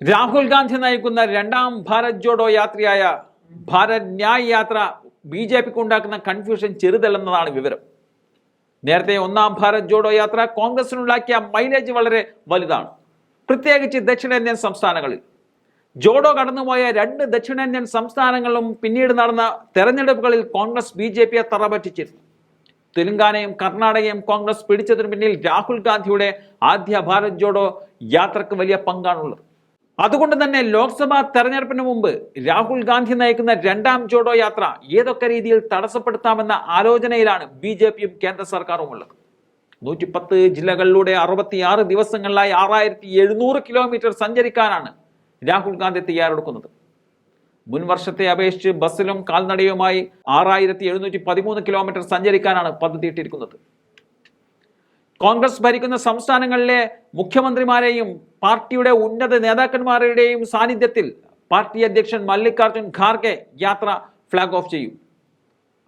രാഹുൽ ഗാന്ധി നയിക്കുന്ന രണ്ടാം ഭാരത് ജോഡോ യാത്രയായ ഭാരത് ന്യായ് യാത്ര ബി ജെ പിക്ക് ഉണ്ടാക്കുന്ന കൺഫ്യൂഷൻ ചെറുതല്ലെന്നതാണ് വിവരം. നേരത്തെ ഒന്നാം ഭാരത് ജോഡോ യാത്ര കോൺഗ്രസിനുണ്ടാക്കിയ മൈലേജ് വളരെ വലുതാണ്. പ്രത്യേകിച്ച് ദക്ഷിണേന്ത്യൻ സംസ്ഥാനങ്ങളിൽ. ജോഡോ കടന്നുപോയ രണ്ട് ദക്ഷിണേന്ത്യൻ സംസ്ഥാനങ്ങളും പിന്നീട് നടന്ന തെരഞ്ഞെടുപ്പുകളിൽ കോൺഗ്രസ് ബി ജെ പിയെ തറപറ്റിച്ചിരുന്നു. തെലുങ്കാനയും കർണാടകയും കോൺഗ്രസ് പിടിച്ചതിന് പിന്നിൽ രാഹുൽ ഗാന്ധിയുടെ ആദ്യ ഭാരത് ജോഡോ യാത്രയ്ക്ക് വലിയ പങ്കാണുള്ളത്. അതുകൊണ്ട് തന്നെ ലോക്സഭാ തെരഞ്ഞെടുപ്പിന് മുമ്പ് രാഹുൽ ഗാന്ധി നയിക്കുന്ന രണ്ടാം ജോഡോ യാത്ര ഏതൊക്കെ രീതിയിൽ തടസ്സപ്പെടുത്താമെന്ന ആലോചനയിലാണ് ബി ജെ പിയും കേന്ദ്ര സർക്കാരും ഉള്ളത്. നൂറ്റി പത്ത് ജില്ലകളിലൂടെ അറുപത്തിയാറ് ദിവസങ്ങളിലായി ആറായിരത്തി എഴുന്നൂറ് കിലോമീറ്റർ സഞ്ചരിക്കാനാണ് രാഹുൽ ഗാന്ധി തയ്യാറെടുക്കുന്നത്. മുൻ വർഷത്തെ അപേക്ഷിച്ച് ബസ്സിലും കാൽനടയുമായി ആറായിരത്തി എഴുന്നൂറ്റി പതിമൂന്ന് കിലോമീറ്റർ സഞ്ചരിക്കാനാണ് പദ്ധതിയിട്ടിരിക്കുന്നത്. കോൺഗ്രസ് ഭരിക്കുന്ന സംസ്ഥാനങ്ങളിലെ മുഖ്യമന്ത്രിമാരെയും പാർട്ടിയുടെ ഉന്നത നേതാക്കന്മാരുടെയും സാന്നിധ്യത്തിൽ പാർട്ടി അധ്യക്ഷൻ മല്ലികാർജുൻ ഖാർഗെ യാത്ര ഫ്ലാഗ് ഓഫ് ചെയ്യും.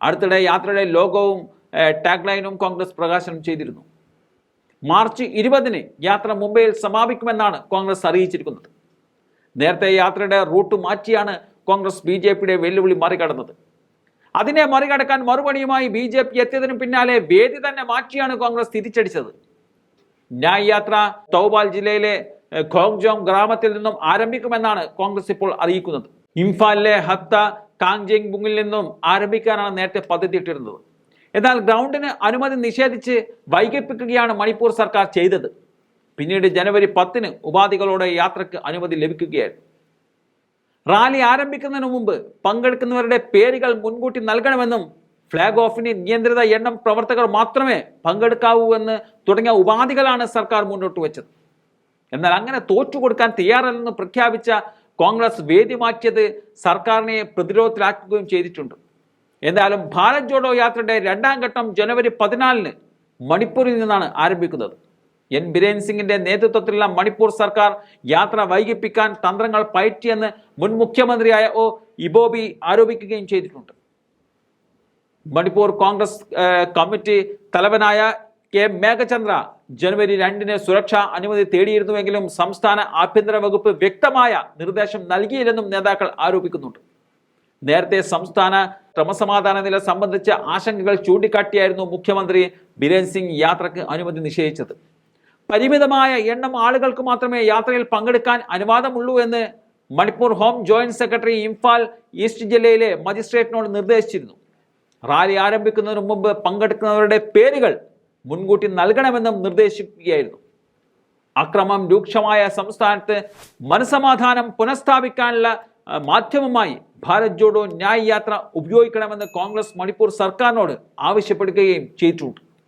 അടുത്തിടെ യാത്രയുടെ ലോഗോവും ടാഗ് ലൈനും കോൺഗ്രസ് പ്രകാശനം ചെയ്തിരുന്നു. മാർച്ച് ഇരുപതിന് യാത്ര മുംബൈയിൽ സമാപിക്കുമെന്നാണ് കോൺഗ്രസ് അറിയിച്ചിരിക്കുന്നത്. നേരത്തെ യാത്രയുടെ റൂട്ട് മാറ്റിയാണ് കോൺഗ്രസ് ബി വെല്ലുവിളി മറികടന്നത്. അതിനെ മറികടക്കാൻ മറുപടിയുമായി ബി ജെ പി എത്തിയതിനു പിന്നാലെ വേദി തന്നെ മാറ്റിയാണ് കോൺഗ്രസ് തിരിച്ചടിച്ചത്. ന്യായ് യാത്ര തൗബാൽ ജില്ലയിലെ ഖോങ്ജോങ് ഗ്രാമത്തിൽ നിന്നും ആരംഭിക്കുമെന്നാണ് കോൺഗ്രസ് ഇപ്പോൾ അറിയിക്കുന്നത്. ഇംഫാലിലെ ഹത്ത കാങ്ജിങ് ബുങ്ങിൽ നിന്നും ആരംഭിക്കാനാണ് നേരത്തെ പദ്ധതി ഇട്ടിരുന്നത് എന്നാൽ ഗ്രൗണ്ടിന് അനുമതി നിഷേധിച്ച് വൈകിപ്പിക്കുകയാണ് മണിപ്പൂർ സർക്കാർ ചെയ്തത്. പിന്നീട് ജനുവരി പത്തിന് ഉപാധികളോടെ യാത്രയ്ക്ക് അനുമതി ലഭിക്കുകയായിരുന്നു. റാലി ആരംഭിക്കുന്നതിന് മുമ്പ് പങ്കെടുക്കുന്നവരുടെ പേരുകൾ മുൻകൂട്ടി നൽകണമെന്നും ഫ്ലാഗ് ഓഫിന് നിയന്ത്രിത എണ്ണം പ്രവർത്തകർ മാത്രമേ പങ്കെടുക്കാവൂ എന്ന് തുടങ്ങിയ ഉപാധികളാണ് സർക്കാർ മുന്നോട്ട് വെച്ചത്. എന്നാൽ അങ്ങനെ തോറ്റുകൊടുക്കാൻ തയ്യാറല്ലെന്ന് പ്രഖ്യാപിച്ച കോൺഗ്രസ് വേദി മാറ്റിയത് സർക്കാരിനെ പ്രതിരോധത്തിലാക്കുകയും ചെയ്തിട്ടുണ്ട്. എന്തായാലും ഭാരത് ജോഡോ യാത്രയുടെ രണ്ടാം ഘട്ടം ജനുവരി പതിനാലിന് മണിപ്പൂരിൽ നിന്നാണ് ആരംഭിക്കുന്നത്. എൻ ബിരേൻ സിംഗിന്റെ നേതൃത്വത്തിലുള്ള മണിപ്പൂർ സർക്കാർ യാത്ര വൈകിപ്പിക്കാൻ തന്ത്രങ്ങൾ പയറ്റിയെന്ന് മുൻ മുഖ്യമന്ത്രിയായ ഒ ഇബോബി ആരോപിക്കുകയും ചെയ്തിട്ടുണ്ട്. മണിപ്പൂർ കോൺഗ്രസ് കമ്മിറ്റി തലവനായ കെ മേഘചന്ദ്ര ജനുവരി രണ്ടിന് സുരക്ഷാ അനുമതി തേടിയിരുന്നുവെങ്കിലും സംസ്ഥാന ആഭ്യന്തര വകുപ്പ് വ്യക്തമായ നിർദ്ദേശം നൽകിയില്ലെന്നും നേതാക്കൾ ആരോപിക്കുന്നുണ്ട്. നേരത്തെ സംസ്ഥാന ക്രമസമാധാന നില സംബന്ധിച്ച ആശങ്കകൾ ചൂണ്ടിക്കാട്ടിയായിരുന്നു മുഖ്യമന്ത്രി ബിരേൻ സിംഗ് യാത്രയ്ക്ക് അനുമതി നിഷേധിച്ചത്. പരിമിതമായ എണ്ണം ആളുകൾക്ക് മാത്രമേ യാത്രയിൽ പങ്കെടുക്കാൻ അനുവാദമുള്ളൂ എന്ന് Manipur home joint secretary Imphal east ജില്ലയിലെ മജിസ്ട്രേറ്റിനോട് നിർദ്ദേശിച്ചിരുന്നു. റാലി ആരംഭിക്കുന്നതിന് മുമ്പ് പങ്കെടുക്കുന്നവരുടെ പേരുകൾ മുൻകൂട്ടി നൽകണമെന്നും നിർദ്ദേശിക്കുകയായിരുന്നു. അക്രമം രൂക്ഷമായ സംസ്ഥാനത്ത് മനസമാധാനം പുനഃസ്ഥാപിക്കാനുള്ള മാധ്യമമായി ഭാരത് ജോഡോ ന്യായ് യാത്ര ഉപയോഗിക്കണമെന്ന് കോൺഗ്രസ് മണിപ്പൂർ സർക്കാരിനോട് ആവശ്യപ്പെടുകയും ചെയ്തിട്ടുണ്ട്.